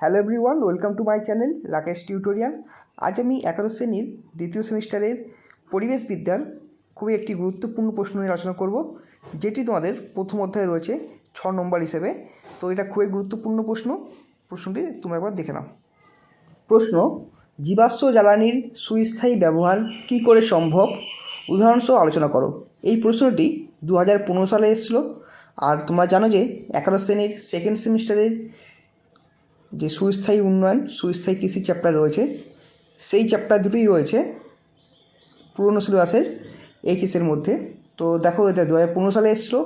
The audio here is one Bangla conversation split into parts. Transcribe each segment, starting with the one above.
Hello everyone welcome to my channel Rakesh tutorial আজ আমি একাদশ শ্রেণির দ্বিতীয় সেমিস্টারের পরিবেশ বিদ্যার খুবই একটি গুরুত্বপূর্ণ প্রশ্ন নিয়ে আলোচনা করব, যেটি তোমাদের প্রথম অধ্যায়ে রয়েছে ছ নম্বর হিসেবে। তো এটা খুবই গুরুত্বপূর্ণ প্রশ্ন, প্রশ্নটি তোমরা একবার দেখে নাও। প্রশ্ন, জীবাশ্ম জ্বালানির সুস্থায়ী ব্যবহার কী করে সম্ভব? উদাহরণসহ আলোচনা করো। এই প্রশ্নটি দু হাজার পনেরো সালে এসেছিল। আর তোমরা জানো যে একাদশ শ্রেণির সেকেন্ড সেমিস্টারের যে সুস্থায়ী উন্নয়ন, সুস্থায়ী কৃষি চ্যাপ্টার রয়েছে, সেই চ্যাপ্টার দুটোই রয়েছে পুরনো সিলেবাসের এইচএসের মধ্যে। তো দেখো, এটা দু হাজার পনেরো সালে এসেছিল।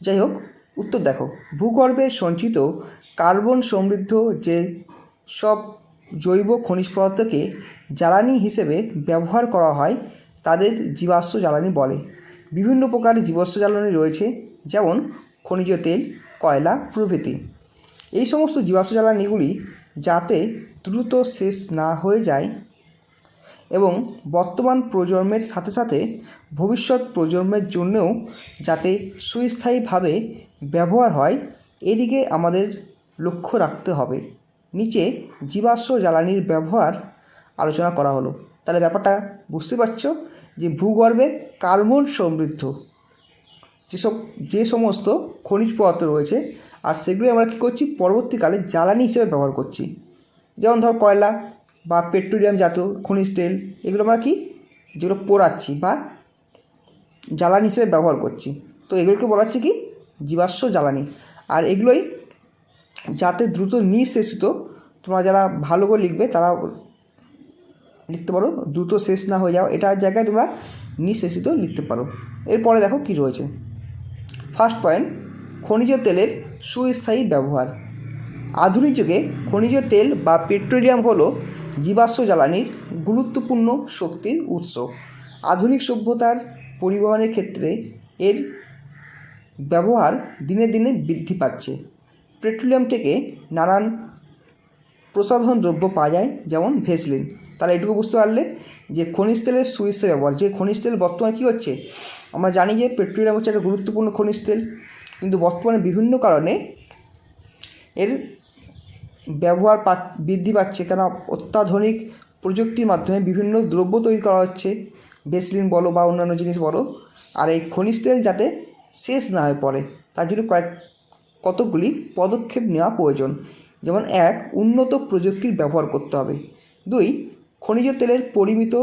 যাই হোক, উত্তর দেখো। ভূগর্ভে সঞ্চিত কার্বন সমৃদ্ধ যে সব জৈব খনিজ পদার্থকে জ্বালানি হিসেবে ব্যবহার করা হয়, তাদের জীবাশ্ম জ্বালানি বলে। বিভিন্ন প্রকার জীবাশ্ম জ্বালানি রয়েছে, যেমন খনিজ তেল, কয়লা প্রভৃতি। এই সমস্ত জীবাশ্ম জ্বালানিগুলি যাতে দ্রুত শেষ না হয়ে যায় এবং বর্তমান প্রজন্মের সাথে সাথে ভবিষ্যৎ প্রজন্মের জন্যও যাতে সুস্থায়ীভাবে ব্যবহার হয়, এদিকে আমাদের লক্ষ্য রাখতে হবে। নিচে জীবাশ্ম জ্বালানির ব্যবহার আলোচনা করা হলো। তাহলে ব্যাপারটা বুঝতে পারছ যে ভূগর্ভে কার্বন সমৃদ্ধ। যেসব, যে সমস্ত খনিজ পদার্থ রয়েছে, আর সেগুলো আমরা কী করছি? পরবর্তীকালে জ্বালানি হিসেবে ব্যবহার করছি। যেমন ধর কয়লা বা পেট্রোলিয়াম জাতীয় খনিজ তেল, এগুলো আমরা কি? যেগুলো পোড়াচ্ছি বা জ্বালানি হিসেবে ব্যবহার করছি। তো এগুলোকে বলা হচ্ছে কি? জীবাশ্ম জ্বালানি। আর এগুলোই যাতে দ্রুত নিঃশেষিত, তোমরা যারা ভালো করে লিখবে, তারা লিখতে পারো, দ্রুত শেষ না হয়ে যাও এটার জায়গায় তোমরা নিঃশেষিত লিখতে পারো। এরপরে দেখো কি রয়েছে। ফার্স্ট পয়েন্ট, খনিজ তেলের সুস্থায়ী ব্যবহার। আধুনিক যুগে খনিজ তেল বা পেট্রোলিয়াম হল জীবাশ্ম জ্বালানির গুরুত্বপূর্ণ শক্তির উৎস। আধুনিক সভ্যতার পরিবহনের ক্ষেত্রে এর ব্যবহার দিনে দিনে বৃদ্ধি পাচ্ছে। পেট্রোলিয়াম থেকে নানান প্রসাধন দ্রব্য পাওয়া যায়, যেমন ভেসলিন। তাহলে এটুকু বুঝতে পারলে যে খনিজ তেলের সুইচের ব্যবহার, যে খনিজ তেল বর্তমানে কী হচ্ছে? আমরা জানি যে পেট্রোলিয়াম হচ্ছে একটা গুরুত্বপূর্ণ খনিজ তেল, কিন্তু বর্তমানে বিভিন্ন কারণে এর ব্যবহার পা, বৃদ্ধি পাচ্ছে কেন অত্যাধুনিক প্রযুক্তির মাধ্যমে বিভিন্ন দ্রব্য তৈরি করা হচ্ছে বেসলিন বলো বা অন্যান্য জিনিস বলো, আর এই খনিজ তেল যাতে শেষ না হয়ে পড়ে, তার জন্য কয়েক, কতকগুলি পদক্ষেপ নেওয়া প্রয়োজন। যেমন এক, উন্নত প্রযুক্তির ব্যবহার করতে হবে। দুই খনিজ তেলের পরিমিত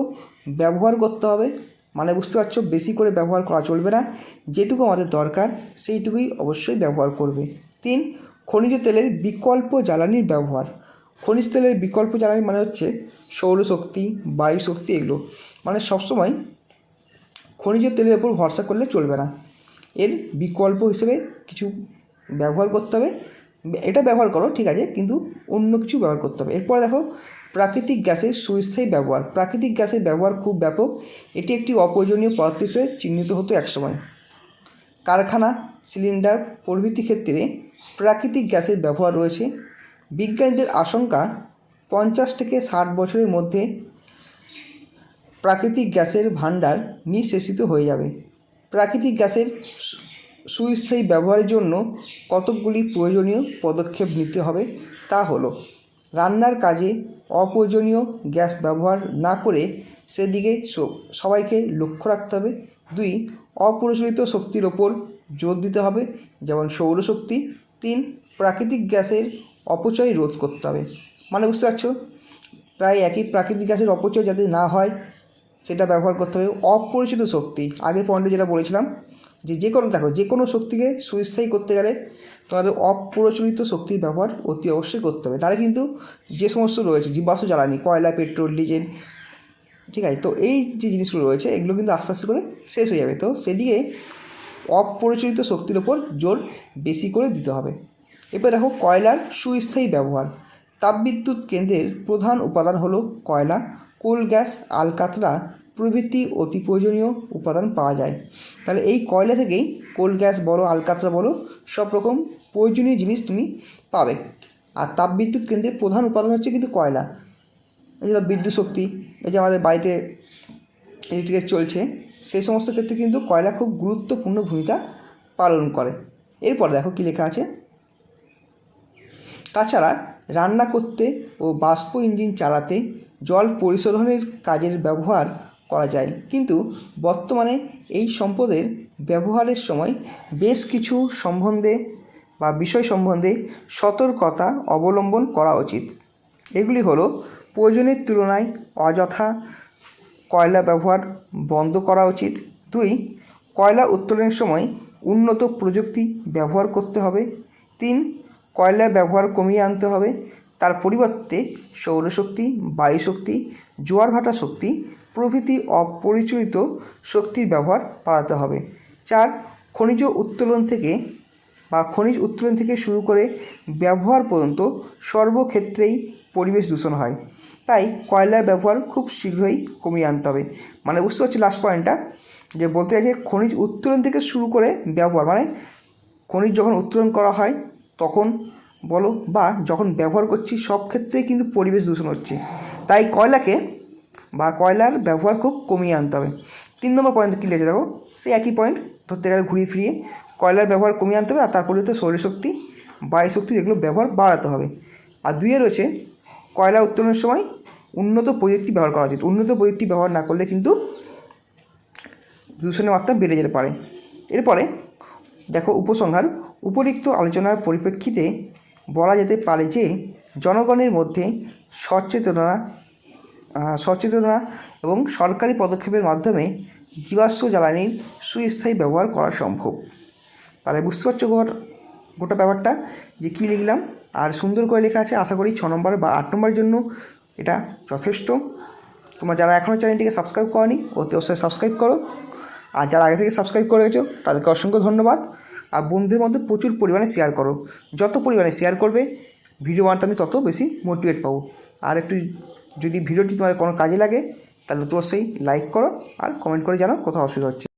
ব্যবহার করতে হবে। মানে বুঝতে পারছ? বেশি করে ব্যবহার করা চলবে না। যেটুকু আমাদের দরকার, সেইটুকুই অবশ্যই ব্যবহার করবে। তিন, খনিজ তেলের বিকল্প জ্বালানির ব্যবহার। খনিজ তেলের বিকল্প জ্বালানি মানে হচ্ছে সৌরশক্তি বায়ু শক্তি এগুলো। মানে সবসময় খনিজ তেলের ওপর ভরসা করলে চলবে না। এর বিকল্প হিসেবে কিছু ব্যবহার করতে হবে। এটা ব্যবহার করো, ঠিক আছে? কিন্তু অন্য কিছু ব্যবহার করতে হবে। এরপর দেখো প্রাকৃতিক গ্যাসের সুস্থায়ী ব্যবহার। প্রাকৃতিক গ্যাসের ব্যবহার খুব ব্যাপক। এটি একটি অপ্রয়োজনীয় পদার্থ হিসেবে চিহ্নিত হতো একসময়। কারখানা, সিলিন্ডার প্রভৃতি ক্ষেত্রে প্রাকৃতিক গ্যাসের ব্যবহার রয়েছে। বিজ্ঞানীদের আশঙ্কা, পঞ্চাশ থেকে ষাট বছরের মধ্যে প্রাকৃতিক গ্যাসের ভাণ্ডার নিঃশেষিত হয়ে যাবে। প্রাকৃতিক গ্যাসের সুস্থায়ী ব্যবহারের জন্য কতকগুলি প্রয়োজনীয় পদক্ষেপ নিতে হবে তা হলো রান্নার কাজে অপ্রয়োজনীয় গ্যাস ব্যবহার না করে সেদিকে সবাইকে লক্ষ্য রাখতে হবে। দুই, অপরিচালিত শক্তির ওপর জোর দিতে হবে, যেমন সৌরশক্তি তিন, প্রাকৃতিক গ্যাসের অপচয় রোধ করতে হবে। মানে বুঝতে পারছ? প্রায় একই প্রাকৃতিক গ্যাসের অপচয় যাতে না হয়, সেটা ব্যবহার করতে হবে। অপরিচিত শক্তি, আগের পয়েন্টে যেটা বলেছিলাম যে যে কোনো দেখো, যে কোনো শক্তিকে সুস্থায়ী করতে গেলে তোমাদের অপ্রচলিত শক্তির ব্যবহার অতি অবশ্যই করতে হবে। তাহলে কিন্তু যে সমস্ত রয়েছে, জীবাশ্ম জ্বালানি, কয়লা, পেট্রোল, ডিজেল, ঠিক আছে? তো এই যে জিনিসগুলো রয়েছে, এগুলো কিন্তু আস্তে আস্তে করে শেষ হয়ে যাবে। তো সেদিকে অপরিচালিত শক্তির ওপর জোর বেশি করে দিতে হবে। এবার দেখো, কয়লার সুস্থায়ী ব্যবহার। তাপবিদ্যুৎ কেন্দ্রের প্রধান উপাদান হলো কয়লা। কোল গ্যাস, আলকাতরা প্রভৃতি অতি প্রয়োজনীয় উপাদান পাওয়া যায়। তাহলে এই কয়লা থেকেই কোল গ্যাস বলো, আলকাতরা বলো, সব রকম প্রয়োজনীয় জিনিস তুমি পাবে। আর তাপবিদ্যুৎ কেন্দ্রের প্রধান উপাদান হচ্ছে কিন্তু কয়লা। এছাড়া বিদ্যুৎ শক্তি, এই যে আমাদের বাড়িতে ইলেকট্রিকের চলছে সেই সমস্ত ক্ষেত্রে কিন্তু কয়লা খুব গুরুত্বপূর্ণ ভূমিকা পালন করে। এরপর দেখো কী লেখা আছে। তাছাড়া রান্না করতে ও বাষ্প ইঞ্জিন চালাতে জল পরিশোধনের কাজের ব্যবহার করা যায়। কিন্তু বর্তমানে এই সম্পদের ব্যবহারের সময় বেশ কিছু সম্বন্ধে বা বিষয় সম্বন্ধে সতর্কতা অবলম্বন করা উচিত। এগুলি হলো প্রয়োজনের তুলনায় অযথা কয়লা ব্যবহার বন্ধ করা উচিত। দুই, কয়লা উত্তোলনের সময় উন্নত প্রযুক্তি ব্যবহার করতে হবে। তিন, কয়লার ব্যবহার কমিয়ে আনতে হবে। তার পরিবর্তে সৌরশক্তি, বায়ুশক্তি, জোয়ার ভাটা শক্তি প্রভৃতি অপরিচালিত শক্তির ব্যবহার বাড়াতে হবে। চার, খনিজ উত্তোলন থেকে বা খনিজ উত্তোলন থেকে শুরু করে ব্যবহার পর্যন্ত সর্বক্ষেত্রেই পরিবেশ দূষণ হয়। তাই কয়লার ব্যবহার খুব শীঘ্রই কমিয়ে আনতে হবে। মানে বুঝতে পারছি লাস্ট পয়েন্টটা যে বলতে চাইছে খনিজ উত্তোলন থেকে শুরু করে ব্যবহার মানে খনিজ যখন উত্তোলন করা হয়, তখন বলো, বা যখন ব্যবহার করছি, সব ক্ষেত্রেই কিন্তু পরিবেশ দূষণ হচ্ছে। তাই কয়লাকে, বা কয়লার ব্যবহার খুব কমিয়ে আনতে হবে। তিন নম্বর পয়েন্ট কী লেগেছে দেখো। সেই একই পয়েন্ট ধরতে গেলে ঘুরিয়ে ফিরিয়ে কয়লার ব্যবহার কমিয়ে আনতে হবে, আর তারপরে হচ্ছে সৌরশক্তি বায়ুশক্তি এগুলো ব্যবহার বাড়াতে হবে। আর দুইয়ে রয়েছে, কয়লা উত্তোলনের সময় উন্নত প্রযুক্তি ব্যবহার করা উচিত। উন্নত প্রযুক্তি ব্যবহার না করলে কিন্তু দূষণের মাত্রা বেড়ে যেতে পারে। এরপরে, দেখো উপসংহার, উপরিক্ত আলোচনার পরিপ্রেক্ষিতে বলা যেতে পারে যে জনগণের মধ্যে সচেতনা সচেতনা এবং সরকারি পদক্ষেপের মাধ্যমে জীবাশ্ম জ্বালানির সুস্থায়ী ব্যবহার করা সম্ভব। তাহলে বুঝতে পারছ গোটা ব্যাপারটা? যে কী লিখলাম? আর সুন্দর করে লেখা আছে, আশা করি ছ নম্বর বা আট নম্বরের জন্য এটা যথেষ্ট। তোমরা যারা এখনও চ্যানেলটিকে সাবস্ক্রাইব করনি, অতি অবশ্যই সাবস্ক্রাইব করো। আর যারা আগে থেকে সাবস্ক্রাইব করে গেছো তাদেরকে অসংখ্য ধন্যবাদ। আর বন্ধুদের মধ্যে প্রচুর পরিমাণে শেয়ার করো। যত পরিমাণে শেয়ার করবে ভিডিও বানাতে আমি তত বেশি মোটিভেট পাবো। আর একটু যদি ভিডিওটি তোমার কোনো কাজে লাগে, তাহলে অবশ্যই লাইক করো আর কমেন্ট করে জানাও কোথাও অসুবিধা হচ্ছে।